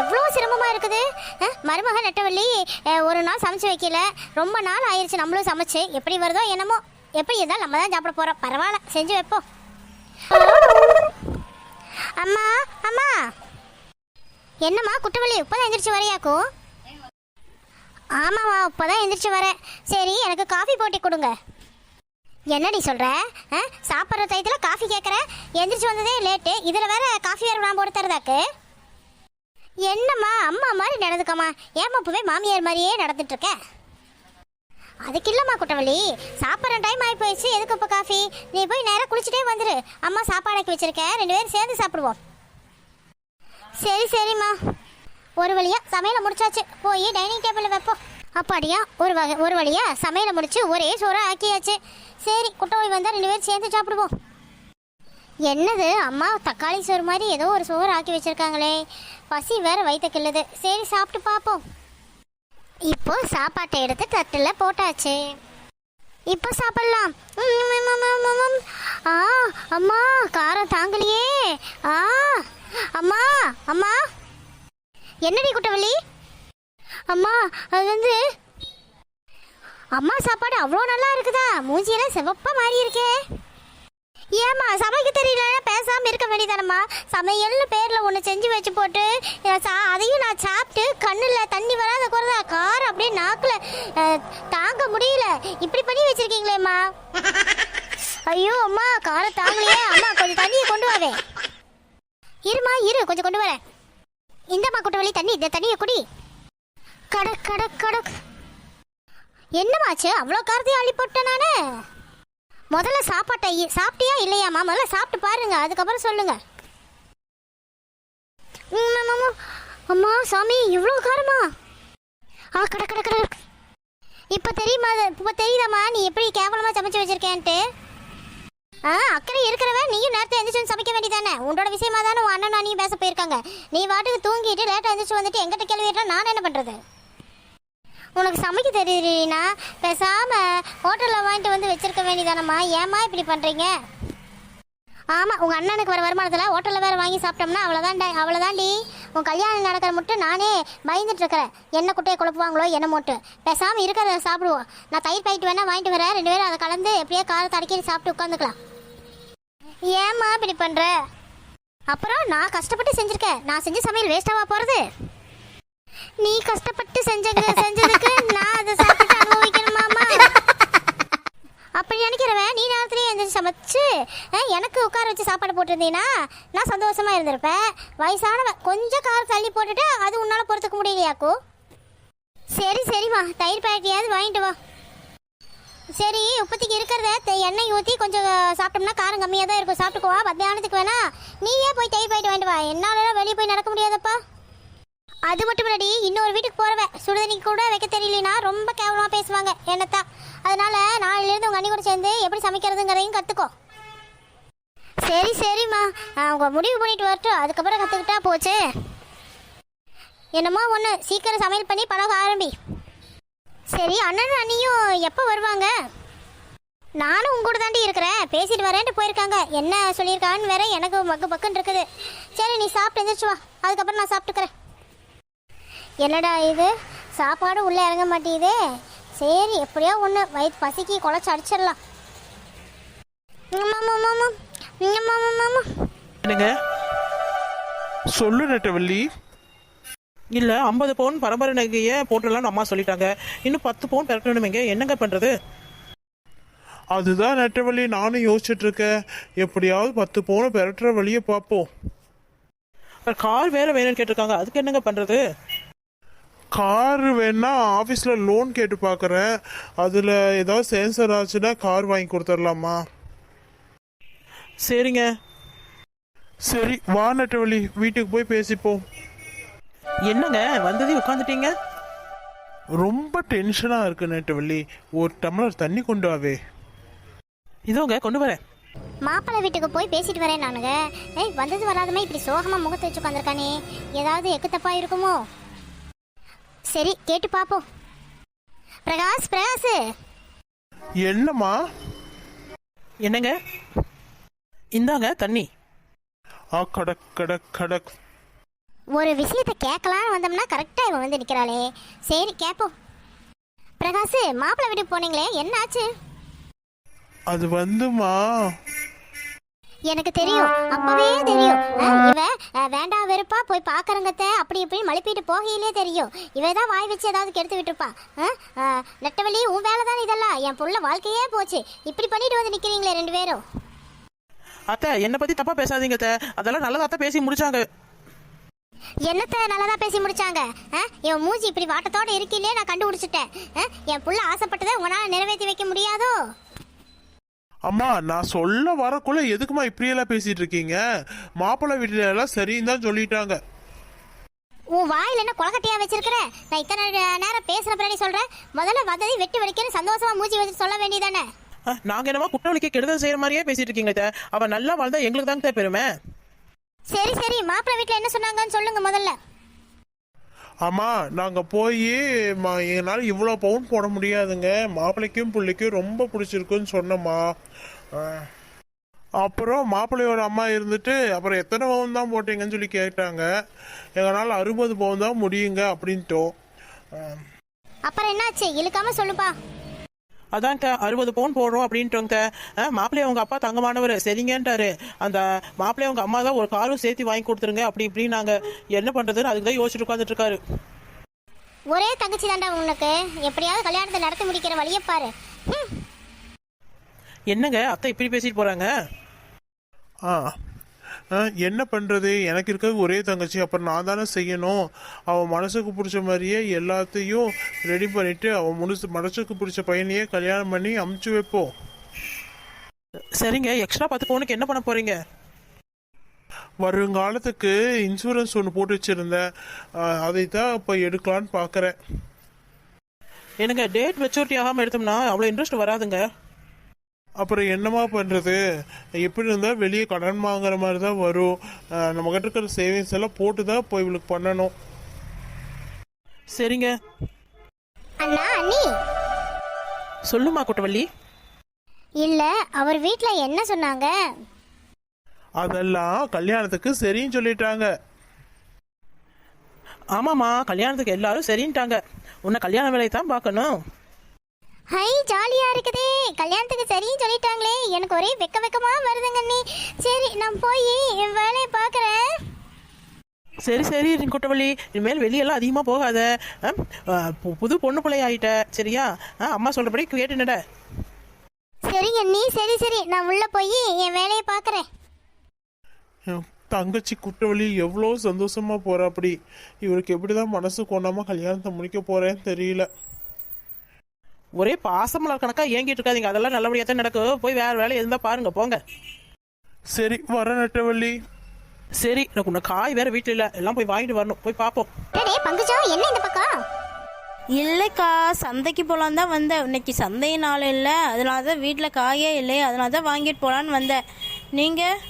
எவ்வளோ சிரமமாக இருக்குது? மருமக நெட்டவள்ளி ஒரு நாள் சமைச்சு வைக்கல. ரொம்ப நாள் ஆயிடுச்சு நம்மளும் சமைச்சு. எப்படி வருதோ என்னமோ. எப்படி இருந்தாலும் நம்ம தான் சாப்பிட போகிறோம் பரவாயில்ல செஞ்சு வைப்போம் அம்மா அம்மா. என்னம்மா குட்டவள்ளி இப்போதான் எந்திரிச்சு வரையாக்கும் ஆமாம்மா இப்போ தான் எந்திரிச்சு வரேன் சரி எனக்கு காஃபி போட்டி கொடுங்க. என்னடி சொல்கிற ஆ? சாப்பிட்ற டயத்தில் காஃபி கேட்குற எந்திரிச்சு வந்ததே லேட்டு. இதில் வேற காஃபி வேறு நான் போட்டு தரதாக்கு. என்னம்மா அம்மா மாதிரி நடந்துக்கம்மா. ஏம்மா இப்போவே மாமியார் மாதிரியே நடந்துட்டு இருக்க அதுக்கு இல்லைம்மா குட்டவள்ளி. சாப்பிட்ற டைம் ஆகி போயிடுச்சு எதுக்கு இப்போ காஃபி நீ போய் நேராக குளிச்சுட்டே வந்துரு. அம்மா சாப்பாடாக்கி வச்சிருக்கேன் ரெண்டு பேரும் சேர்ந்து சாப்பிடுவோம். சரி சரிம்மா. ஒரு வழியா சமையலை முடிச்சாச்சு. போய் டைனிங் டேபிளில் வைப்போம். அப்பாடியா? ஒரு வகை ஒரு வழியா சமையலை முடிச்சு ஒரே சோறாக ஆக்கியாச்சு. சரி குட்டோய் வந்தால் ரெண்டு பேரும் சேர்ந்து சாப்பிடுவோம். என்னது? அம்மா தக்காளி சோறு மாதிரி ஏதோ ஒரு சோறு ஆக்கி வச்சிருக்காங்களே. பசி வேற வயிற்ற கிள்ளுது. சரி சாப்பிட்டு பார்ப்போம் இப்போ சாப்பாட்டை எடுத்து தட்டில் போட்டாச்சு. இப்போ சாப்பிடலாம். ஆ அம்மா காரம் தாங்கலையே. ஆ அம்மா அம்மா. என்னடி குட்டவள்ளி? அம்மா அது வந்து அம்மா சாப்பாடு அவ்வளோ நல்லா இருக்குதா? மூஞ்சியெல்லாம் செவப்பாக மாறி இருக்கே ஏமா சமைக்க தெரியலன்னா பேசாமல் இருக்க வேண்டியதானம்மா? சமையல்னு பேரில் ஒன்று செஞ்சு வச்சு போட்டு சா- அதையும் நான் சாப்பிட்டு கண்ணில் தண்ணி வராத குறதா காரம் அப்படியே நாக்கில் தாங்க முடியல. இப்படி பண்ணி வச்சிருக்கீங்களேம்மா. ஐயோ அம்மா காரை தாங்கலையே. அம்மா கொஞ்சம் தண்ணியை கொண்டு வாவே இருமா இரு கொஞ்சம் கொண்டு வரேன். இந்தம்மா குட்டவழி தண்ணி இந்த தண்ணியை குடி. கடக் கடக் கடக். என்னமாச்சு அவ்வளோ காரத்தையும் அள்ளி போட்டேன் நானே. முதல்ல சாப்பாட்டை சாப்பிட்டியா இல்லையாம்மா முதல்ல சாப்பிட்டு பாருங்க. அதுக்கப்புறம் சொல்லுங்க. ம், அம்மா, அம்மா. சாமி இவ்வளோ காரமா? ஆ கட கட கட. இப்போ தெரியுமா இப்போ தெரியுதாம்மா நீ எப்படி கேவலமாக சமைச்சு வச்சிருக்கேன்ட்டு? ஆ அக்கறை இருக்கிறவன் நீயும் நேரத்தை எந்திரிச்சு வந்து சமைக்க வேண்டியதானே உன்னோட விஷயமா தானே உன் அண்ணன் நீ பேச போயிருக்காங்க. நீ வாட்டுக்கு தூங்கிட்டு லேட்டாக எந்திரிச்சு வந்துட்டு எங்கிட்ட கேள்வி நான் என்ன பண்ணுறது உனக்கு சமைக்க தெரியுதுனா பேசாம ஹோட்டலில் வாங்கிட்டு வந்து வச்சிருக்க வேண்டியதானம்மா? ஏம்மா இப்படி பண்ணுறீங்க ஆமாம் உங்கள் அண்ணனுக்கு வர வருமானத்தில் ஹோட்டலில் வேறு வாங்கி சாப்பிட்டோம்னா அவ்வளோதான்டா அவ்வளோதாண்டி உன் கல்யாணம் நடக்கிற மட்டும் நானே பயந்துட்டு இருக்கிறேன். என்ன குட்டையை குழப்புவாங்களோ என்ன மட்டும் பேசாமல் இருக்கிறத சாப்பிடுவோம். நான் தயிர் பயிட்டு வேணால் வாங்கிட்டு வரேன். ரெண்டு பேரும் அதை கலந்து எப்படியே காரத்தை அடக்கி சாப்பிட்டு உட்காந்துக்கலாம். ஏம்மா இப்படி பண்ணுற அப்புறம் நான் கஷ்டப்பட்டு செஞ்சுருக்கேன். நான் செஞ்ச சமையல் வேஸ்ட்டாக போகிறது நீ கஷ்டப்பட்டு செஞ்சது செஞ்சதுக்கு நான் அதை சாப்பிட்டு அனுபவிக்கணுமாமா அப்படி நினைக்கிறவன் நீ நேரத்துலேயே எழுந்திரிச்சு சமைச்சு எனக்கு உட்கார வச்சு சாப்பாடு போட்டிருந்தீங்கன்னா நான் சந்தோஷமா இருந்திருப்பேன். வயசானவன் கொஞ்சம் கார் தள்ளி போட்டுட்டு அது உன்னால பொறுத்துக்க முடியலையாக்கோ? சரி சரிம்மா. தயிர் பாக்கெட்டையாவது வாங்கிட்டு வா. சரி இப்போதைக்கு இருக்கிறத எண்ணெய் ஊற்றி கொஞ்சம் சாப்பிட்டோம்னா காரம் கம்மியாக தான் இருக்கும் சாப்பிட்டுக்குவா மத்தியானத்துக்கு வேணா நீயே போய் தயிர் போயிட்டு வாங்கிட்டு வா. என்னால் வெளியே போய் நடக்க முடியாதப்பா. அது மட்டும் இல்லடி இன்னொரு வீட்டுக்கு போறவன். சுடுதண்ணி கூட வைக்க தெரியலனா ரொம்ப கேவலமா பேசுவாங்க என்னத்தான் அதனால நாளையிலேருந்து உங்க அண்ணி கூட சேர்ந்து எப்படி சமைக்கிறதுங்கிறதையும் கத்துக்கோ. சரி சரிம்மா. அவங்க முடிவு பண்ணிட்டு வரட்டும். அதுக்கப்புறம் கத்துக்கிட்டா போச்சு. என்னமோ ஒன்று சீக்கிரம் சமையல் பண்ணி பழக ஆரம்பி. சரி அண்ணனும் அண்ணியும் எப்போ வருவாங்க? நானும் உங்க கூட தாண்டி இருக்கிறேன். பேசிட்டு வரேன்ட்டு போயிருக்காங்க. என்ன சொல்லியிருக்கான்னு வேற எனக்கு மக்கு பக்குன்னு இருக்குது. சரி நீ சாப்பிட்டு எந்திரிச்சு வா. அதுக்கப்புறம் நான் சாப்பிட்டுக்கிறேன். என்னடா இது? சாப்பாடு உள்ளே இறங்க மாட்டேங்குதே. சரி எப்படியோ ஒன்று வயிற்று பசிக்கு குழச்சி அடிச்சிடலாம். என்னங்க? சொல்லு நெட்டவள்ளி. இல்ல ஐம்பது பவுன் பரம்பரை நகையை போட்டுடலாம்னு அம்மா சொல்லிட்டாங்க. இன்னும் பத்து பவுன் பிறக்கணுமேங்க என்னங்க பண்றது? அதுதான் நெட்டவள்ளி நானும் யோசிச்சுட்டு இருக்கேன். எப்படியாவது பத்து பவுனை பெரட்டுற வழியை பார்ப்போம். கார் வேற வேணும்னு கேட்டிருக்காங்க. அதுக்கு என்னங்க பண்றது? கார் வேணா ஆஃபீஸில் லோன் கேட்டு பார்க்குறேன் அதில் ஏதாவது சேன்சர் ஆச்சுன்னா கார் வாங்கி கொடுத்துடலாமா? சரிங்க. சரி வா நெட்டவள்ளி வீட்டுக்கு போய் பேசிப்போம். என்னங்க வந்ததே உட்காந்துட்டீங்க ரொம்ப டென்ஷனாக இருக்கு நெட்டவள்ளி. ஒரு டம்ளர் தண்ணி கொண்டு வாவே. இதோங்க கொண்டு வரேன். மாப்பிள்ளை வீட்டுக்கு போய் பேசிட்டு வரேன் நானுங்க. ஏய் வந்தது வராதமே இப்படி சோகமா முகத்தை வச்சு உட்காந்துருக்கானே ஏதாவது எக்கு தப்பா இருக்குமோ? சரி கேட்டு பாப்போம். பிரகாஷ் பிரகாஷ். என்னம்மா? என்னங்க? இந்தாங்க தண்ணி. ஆ கடக் கடக் கடக் ஒரு விஷயத்தை கேட்கலான்னு வந்தோம்னா கரெக்டாக இவன் வந்து நிற்கிறாளே சரி கேட்போம். பிரகாஷ் மாப்பிள்ளை வீட்டுக்கு போனீங்களே என்ன ஆச்சு அது வந்துமா எனக்கு தெரியும். அப்பவே தெரியும். இவ வேண்டாம் வெறுப்பா போய் பாக்குறங்கத்த அப்படி இப்படி மழுப்பிட்டு போகையிலே தெரியும். இவ தான் வாய் வச்சு ஏதாவது கெடுத்து விட்டுருப்பா. நெட்டவள்ளி உன் வேலை தான் இதெல்லாம்? என் புள்ள வாழ்க்கையே போச்சு. இப்படி பண்ணிட்டு வந்து நிக்கிறீங்களே ரெண்டு பேரும். அத்தை என்னை பத்தி தப்பா பேசாதீங்க அத்தை அதெல்லாம் நல்லதா அத்தை பேசி முடிச்சாங்க. என்னத்த நல்லதா பேசி முடிச்சாங்க? இவன் மூஞ்சி இப்படி வாட்டத்தோட இருக்கிலே நான் கண்டுபிடிச்சிட்டேன். என் புள்ள ஆசைப்பட்டதை உங்களால நிறைவேற்றி வைக்க முடியாதோ? அம்மா நான் சொல்ல வரக்குள்ள எதுக்குமா இப்படியெல்லாம் பேசிட்டு இருக்கீங்க மாப்பிள்ளை வீட்டுல எல்லாம் சரின்னு தான் சொல்லிட்டாங்க. உன் வாயில் என்ன கொலக்கட்டையா வச்சிருக்கிற? நான் இத்தனை நேரம் பேசுற பின்னாடி சொல்றேன் முதல்ல வந்ததை வெட்டி வெடிக்கன்னு சந்தோஷமா மூஞ்சி வச்சு சொல்ல வேண்டியதானே நாங்க என்னமோ குற்றவாளிக்கு கெடுதல் செய்யற மாதிரியே பேசிட்டு இருக்கீங்க அவ நல்லா வாழ்ந்தா எங்களுக்கு தாங்க பெருமை. சரி சரி மாப்பிள்ளை வீட்டில் என்ன சொன்னாங்கன்னு சொல்லுங்க முதல்ல. ஆமாம் நாங்கள் போய் எங்களால் இவ்வளோ பவுன் போட முடியாதுங்க. மாப்பிள்ளைக்கும் பிள்ளைக்கும் ரொம்ப பிடிச்சிருக்குன்னு சொன்னம்மா. அப்புறம் மாப்பிள்ளையோட அம்மா இருந்துட்டு அப்புறம் எத்தனை பவுன் தான் போட்டீங்கன்னு சொல்லி கேட்டாங்க. எங்களால் அறுபது பவுன் தான் முடியுங்க அப்படின்ட்டோம். அப்புறம் என்னாச்சு? இழுக்காம சொல்லுப்பா. அதான்க்கா அறுபது பவுன் போடுறோம் அப்படின்ட்டுங்க மாப்பிள்ளைய உங்க அப்பா தங்கமானவர். சரிங்கன்ட்டாரு. அந்த மாப்பிள்ளைய உங்க அம்மா தான் ஒரு காரும் சேர்த்து வாங்கி கொடுத்துருங்க. அப்படி இப்படி நாங்க என்ன பண்றதுன்னு அதுக்கு தான் யோசிச்சுட்டு உட்காந்துட்டு இருக்காரு ஒரே தங்கச்சி தாண்டா உனக்கு. எப்படியாவது கல்யாணத்தை நடத்தி முடிக்கிற வழியை பாரு. என்னங்க அத்தை இப்படி பேசிட்டு போறாங்க? ஆ, என்ன பண்ணுறது எனக்கு இருக்கிறது ஒரே தங்கச்சி. அப்புறம் நான் தானே செய்யணும். அவன் மனசுக்கு பிடிச்ச மாதிரியே எல்லாத்தையும் ரெடி பண்ணிட்டு அவன் முழுசு மனசுக்கு பிடிச்ச பையனையே கல்யாணம் பண்ணி அமுச்சு வைப்போம். சரிங்க. எக்ஸ்ட்ரா பத்து பவுனுக்கு என்ன பண்ண போறீங்க? வருங்காலத்துக்கு இன்சூரன்ஸ் ஒன்று போட்டு வச்சுருந்தேன். அதை தான் இப்போ எடுக்கலான்னு பார்க்குறேன் எனக்கு டேட் மெச்சூரிட்டி ஆகாம எடுத்தோம்னா அவ்வளோ இன்ட்ரெஸ்ட் வராதுங்க. அப்புறம் என்னமா பண்ணுறது எப்படி இருந்தால் வெளியே கடன் வாங்குற மாதிரி தான் வரும். ஆ, நம்மகிட்ட இருக்கிற சேவிங்ஸ் எல்லாம் போட்டு தான் இப்போ இவளுக்கு பண்ணணும். சரிங்க. அண்ணா அண்ணி. சொல்லுமா குட்டவள்ளி. இல்ல அவர் வீட்டில் என்ன சொன்னாங்க? அதெல்லாம் கல்யாணத்துக்கு சரின்னு சொல்லிட்டாங்க. ஆமாம்மா கல்யாணத்துக்கு எல்லாரும் சரின்ட்டாங்க. உன்னை கல்யாண வேலையை தான் பார்க்கணும். ஹை ஜாலியா இருக்குதே. கல்யாணத்துக்கு சரின்னு சொல்லிட்டாங்களே. எனக்கு ஒரே வெக்க வெக்கமா வருதுங்க அண்ணி. சரி நான் போய் என் வேலையை பார்க்குறேன். சரி சரி குட்டவள்ளி இனிமேல் வெளியெல்லாம் அதிகமாக போகாத. ஆ? ஆ, பு- புது பொண்ணு பிள்ளை ஆயிட்ட சரியா? ஆ, அம்மா சொல்றபடி கேட்டு நட சரிங்க அண்ணி. சரி சரி நான் உள்ள போய் என் வேலையை பார்க்குறேன். தங்கச்சி குட்டவழி எவ்வளோ சந்தோஷமா போறா அப்படி. இவருக்கு எப்படிதான் மனசு கொண்டாம கல்யாணத்தை முடிக்க போறேன்னு தெரியல. ஒரே பாசமலர் கணக்கா ஏங்கிட்டு இருக்காதீங்க. அதெல்லாம் நல்லபடியாக தான் நடக்கும். போய் வேற வேலை இருந்தா பாருங்க போங்க. சரி வர நெட்டவள்ளி. சரி எனக்கு உன்னை காய் வேற வீட்டில் இல்லை. எல்லாம் போய் வாங்கிட்டு வரணும். போய் பார்ப்போம் பங்குஜா என்ன இந்த பக்கம்? இல்லைக்கா சந்தைக்கு போகலான் தான் வந்தேன். இன்னைக்கு சந்தை நாள் இல்லை. அதனால தான் வீட்டில் காயே இல்லை அதனால தான் வாங்கிட்டு போகலான்னு வந்தேன். நீங்கள்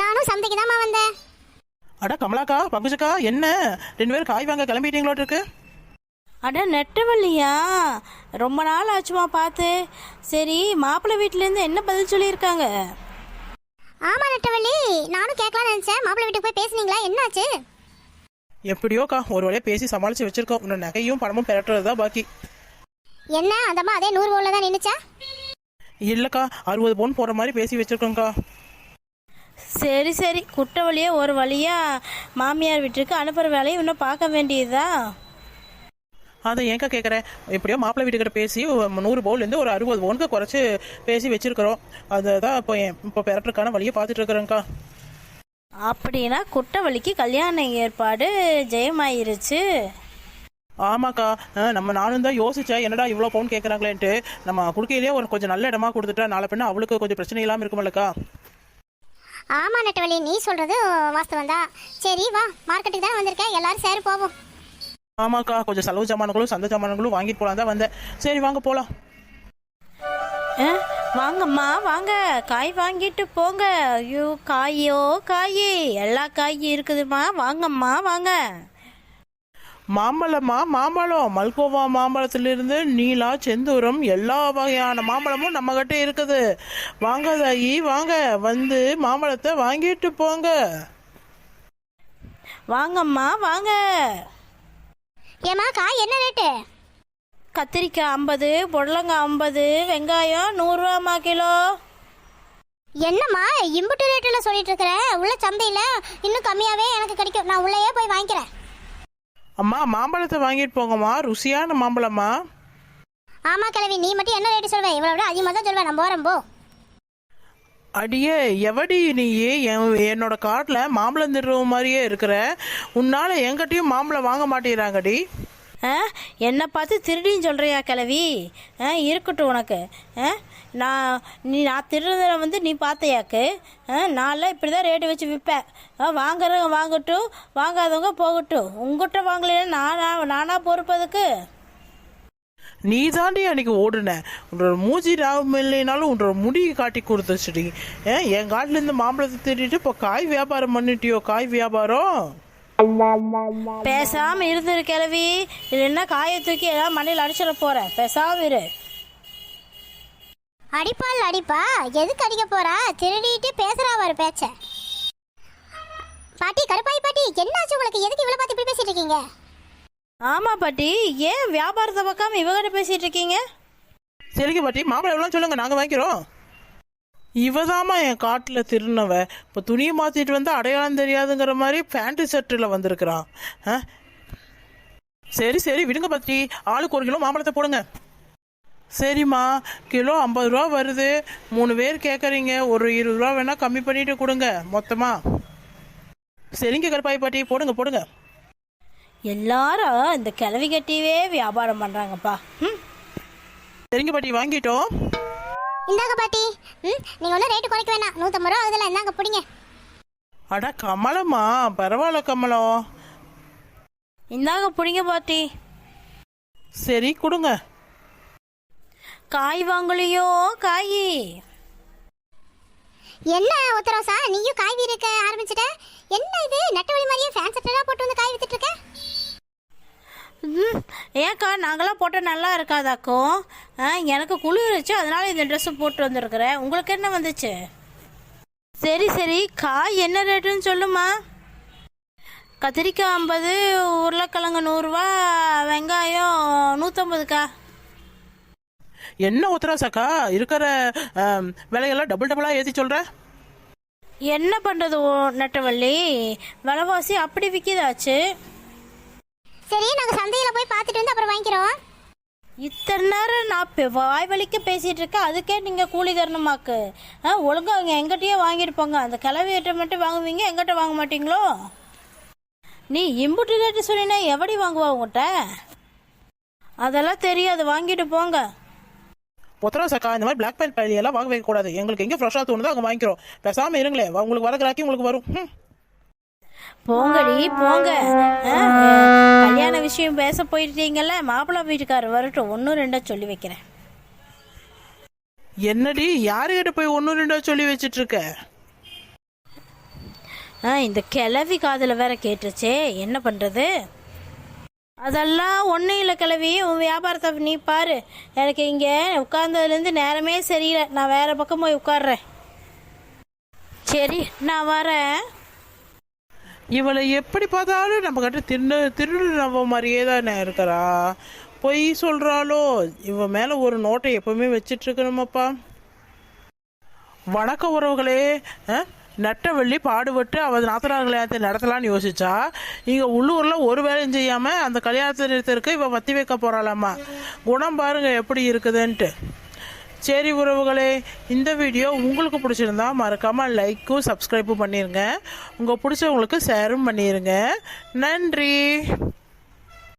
நானும் சந்தைக்கு தாம்மா வந்தேன். அட கமலாக்கா பங்குஜக்கா என்ன? ரெண்டு பேரும் காய் வாங்க கிளம்பிட்டீங்களோட்டு இருக்கு. அட நெட்டவள்ளியா? ரொம்ப நாள் ஆச்சுமா பார்த்து. சரி மாப்பிள்ளை வீட்டிலேருந்து என்ன பதில் சொல்லியிருக்காங்க? ஆமா நட்டவள்ளி நானும் கேட்கலாம்னு நினைச்சேன். மாப்பிள்ளை வீட்டுக்கு போய் பேசுனீங்களா? என்னாச்சு? எப்படியோக்கா ஒரு வழியாக பேசி சமாளிச்சு வச்சிருக்கோம். உன்னை நகையும் பணமும் பெறட்டுறது தான் பாக்கி. என்ன அந்தம்மா அதே நூறு கோல்ல தான் நின்னுச்சா? இல்லைக்கா அறுபது பவுன் போடுற மாதிரி பேசி வச்சிருக்கோங்க்கா சரி சரி. குட்டவழியே ஒரு வழியாக மாமியார் வீட்டுக்கு அனுப்புகிற வேலையை இன்னும் பார்க்க வேண்டியதா அதை ஏன்க்கா கேட்குறேன் எப்படியோ மாப்பிள்ளை வீட்டுக்கிட்ட பேசி நூறு பவுன்லேருந்து ஒரு அறுபது பவுனுக்கு குறைச்சி பேசி வச்சிருக்கிறோம். அதை தான் இப்போ இப்போ பெறட்டுக்கான வழியை பார்த்துட்டு இருக்கிறேங்க்கா அப்படின்னா குட்டவழிக்கு கல்யாண ஏற்பாடு ஜெயமாயிருச்சு. ஆமாக்கா ஆ, நம்ம நானும் தான் யோசிச்சேன் என்னடா இவ்வளோ பவுன் கேட்குறாங்களேன்ட்டு நம்ம குடுக்கையிலேயே ஒரு கொஞ்சம் நல்ல இடமா கொடுத்துட்டா நாளை பின்ன அவளுக்கு கொஞ்சம் பிரச்சனை இல்லாமல் இருக்குமில்லக்கா ஆமா நட்டவள்ளி நீ சொல்றது வாஸ்தவம் தான் சரி வா மார்க்கெட்டுக்கு தான் வந்திருக்கேன் எல்லாரும் சேரு போவோம். ஆமாக்கா கொஞ்சம் செலவு சாமான்களும் சந்தை சாமான்களும் வாங்கிட்டு போலாம் தான் வந்தேன். சரி வாங்க போகலாம் ஆ, வாங்கம்மா வாங்க. காய் வாங்கிட்டு போங்க. ஐயோ காயோ காய். எல்லா காயும் இருக்குதுமா வாங்கம்மா வாங்க. மாம்பழமா மாம்பழம். மல்கோவா மாம்பழத்திலிருந்து நீலா செந்தூரம் எல்லா வகையான மாம்பழமும் நம்ம கிட்ட இருக்குது. வாங்க தாயி வாங்க. வந்து மாம்பழத்தை வாங்கிட்டு போங்க. வாங்கம்மா வாங்க. ஏம்மா காய் என்ன ரேட்டு? கத்திரிக்காய் ஐம்பது புடலங்காய் ஐம்பது வெங்காயம் நூறுரூவாம்மா கிலோ. என்னம்மா இம்புட்டு ரேட்டில் சொல்லிட்டு இருக்கிற உள்ள சந்தையில் இன்னும் கம்மியாகவே எனக்கு கிடைக்கும். நான் உள்ளேயே போய் வாங்கிக்கிறேன். அம்மா மாம்பழத்தை வாங்கிட்டு போங்கம்மா. ருசியான மாம்பழம்மா. ஆமா கிழவி நீ மட்டும் என்ன ரேட்டு சொல்வேன் இவ்வளோ விட அதிகமாக தான் சொல்வேன் நான் போகிறேன் போ. அடியே எவடி நீ? என் என்னோட காட்டில் மாம்பழம் திருவு மாதிரியே இருக்கிற. உன்னால என்கிட்டயும் மாம்பழம் வாங்க மாட்டேங்கிறாங்கடி. ஆ? என்னை பார்த்து திருடின்னு சொல்கிறியா கிளவி ஆ இருக்கட்டும் உனக்கு. ஆ? நான் நீ நான் திருடுறத வந்து நீ பார்த்தையாக்கு? ஆ நான்லாம் இப்படி தான் ரேட்டு வச்சு விற்பேன். ஆ வாங்குறவங்க வாங்கட்டும் வாங்காதவங்க போகட்டும். உங்ககிட்ட வாங்கலைன்னா நானா நானா பொறுப்பதுக்கு? நீ தாண்டி அன்னைக்கு ஓடுன. உன்னோட மூஞ்சி ஞாபகம் இல்லைனாலும் உன்னோட முடி காட்டி கொடுத்துச்சுடி. ஏன் என் காட்டுல இருந்து மாம்பழத்தை திருடிட்டு இப்போ காய் வியாபாரம் பண்ணிட்டியோ காய் வியாபாரம்? பேசாமல் இருந்துரு கிழவி. இல்லைன்னா காயை தூக்கி ஏதாவது மண்ணில் அடிச்சிட போகிறேன் பேசாமல் இரு. அடிப்பால் அடிப்பா. எதுக்கு அடிக்க போறா? திருடிட்டு பேசுறா ஒரு பேச்ச. பாட்டி கருப்பாய் பாட்டி என்னாச்சு உங்களுக்கு? எதுக்கு இவ்வளவு பார்த்து இப்படி பேசிட்டு இருக்கீங்க? ஆமாம் பாட்டி. ஏன் வியாபாரத்தை பார்க்காம இவகிட்ட பேசிகிட்டு இருக்கீங்க? சரிங்க பாட்டி. மாம்பழம் எவ்வளோ சொல்லுங்க. நாங்கள் வாங்கிக்கிறோம். இவதாம்மா என் காட்டில் திருநவ. இப்போ துணியை மாற்றிட்டு வந்து அடையாளம் தெரியாதுங்கிற மாதிரி பேண்ட்டு ஷர்ட்டில் வந்திருக்கிறான். ஆ? சரி சரி. விடுங்க பாட்டி. ஆளுக்கு ஒரு கிலோ மாம்பழத்தை போடுங்க. சரிம்மா. கிலோ ஐம்பது ரூபா வருது. மூணு பேர் கேட்குறீங்க ஒரு இருபது ரூபா வேணால் கம்மி பண்ணிட்டு கொடுங்க. மொத்தமாக சரிங்க கருப்பாய் பாட்டி. போடுங்க போடுங்க. எல்லாரும் இந்த கிழவி கட்டியே வியாபாரம் பண்ணுறாங்கப்பா ம்? சரிங்க பாட்டி வாங்கிட்டோம். இந்தாங்க பாட்டி. ம் நீங்க ஒன்றும் ரேட்டு குறைக்க வேணாம். நூற்றம்பது ரூபா ஆகுதுல இந்தாங்க பிடிங்க. அட கமலம்மா பரவாயில்ல கமலம். இந்தாங்க பிடிங்க பாட்டி. சரி கொடுங்க. காய் வாங்கலையோ காய்? என்ன உத்தரவசா நீயும் காய் விற்க ஆரம்பிச்சிட்ட? என்ன இது? நெட்டவழி மாதிரியே ஃபேன் சட்டெல்லாம் போட்டு வந்து காய் வித்துட்டு இருக்க? ம், ஏன்க்கா நாங்களாம் போட்டால் நல்லா இருக்காதாக்கும் ஆ எனக்கு குளிர்ச்சு அதனால இந்த ட்ரெஸ்ஸு போட்டு வந்திருக்கிறேன் உங்களுக்கு என்ன வந்துச்சு? சரி சரி. காய் என்ன ரேட்டுன்னு சொல்லுமா? கத்திரிக்காய் ஐம்பது உருளைக்கிழங்கு நூறுரூவா வெங்காயம் நூற்றம்பதுக்கா என்ன உத்தரவாசக்கா? இருக்கிற விலையெல்லாம் டபுள் டபுளாக ஏற்றி சொல்கிற என்ன பண்ணுறது நெட்டவள்ளி? விலைவாசி அப்படி விற்கிதாச்சு சரி நாங்க சந்தையில போய் பார்த்துட்டு வந்து அப்புறம் வாங்கிக்கிறோம். இத்தனை நேரம் நான் இப்போ வாய் வலிக்க பேசிகிட்டு இருக்கேன். அதுக்கே நீங்கள் கூலி தரணுமாக்கு. ஆ ஒழுங்கா அவங்க எங்கிட்டயே வாங்கிட்டு போங்க. அந்த கிளவியிட்ட மட்டும் வாங்குவீங்க எங்கிட்ட வாங்க மாட்டீங்களோ? நீ இம்புட்டு ரேட்டு சொன்னீங்கன்னா எப்படி வாங்குவா உங்கள்கிட்ட அதெல்லாம் தெரியாது வாங்கிட்டு போங்க. உத்தரவாசக்கா இந்த மாதிரி பிளாக் பேண்ட் எல்லாம் வாங்க வைக்கக்கூடாது எங்களுக்கு எங்கே ஃப்ரெஷ்ஷாக தோணுதோ அங்கே வாங்கிக்கிறோம். பேசாமல் இருங்களே வ- உங்களுக்கு வர கிராக்கி உங்களுக்கு வரும். ம். போங்கடி போங்க. கல்யாண விஷயம் பேச போயிட்டீங்கல்ல மாப்பிள்ளை வீட்டுக்காரர் வரட்டும் ஒன்றும் ரெண்டா சொல்லி வைக்கிறேன். என்னடி யாருக்கிட்ட போய் ஒன்று ரெண்டா சொல்லி வச்சிட்டு இருக்க ஆ இந்த கிளவி காதில் வேற கேட்டுச்சே என்ன பண்ணுறது அதெல்லாம் ஒன்றும் இல்லை கிளவி உன் வியாபாரத்தை நீ பாரு. எனக்கு இங்கே உட்கார்ந்ததுலேருந்து நேரமே சரியில்லை. நான் வேற பக்கம் போய் உட்கார்றேன். சரி நான் வரேன். இவளை எப்படி பார்த்தாலும் நம்ம கிட்ட திரு திருடு நம்ம மாதிரியே தானே இருக்கிறா. பொய் சொல்கிறாளோ இவ மேலே ஒரு நோட்டை எப்பவுமே வச்சிட்டு இருக்கணுமாப்பா வணக்க உறவுகளே நட்ட வெள்ளி பாடுபட்டு அவள் நாத்தனார் கல்யாணத்தை நடத்தலாம்னு யோசிச்சா இங்கே உள்ளூரில் ஒரு வேலையும் செய்யாமல் அந்த கல்யாணத்தை நிறுத்தருக்கு இவள் வத்தி வைக்க போகிறாளாமா குணம் பாருங்க எப்படி இருக்குதுன்ட்டு. சரி உறவுகளே இந்த வீடியோ உங்களுக்கு பிடிச்சிருந்தா மறக்காமல் லைக்கும் சப்ஸ்கிரைப்பும் பண்ணிடுங்க உங்கள் பிடிச்சவங்களுக்கு ஷேரும் பண்ணிடுங்க நன்றி.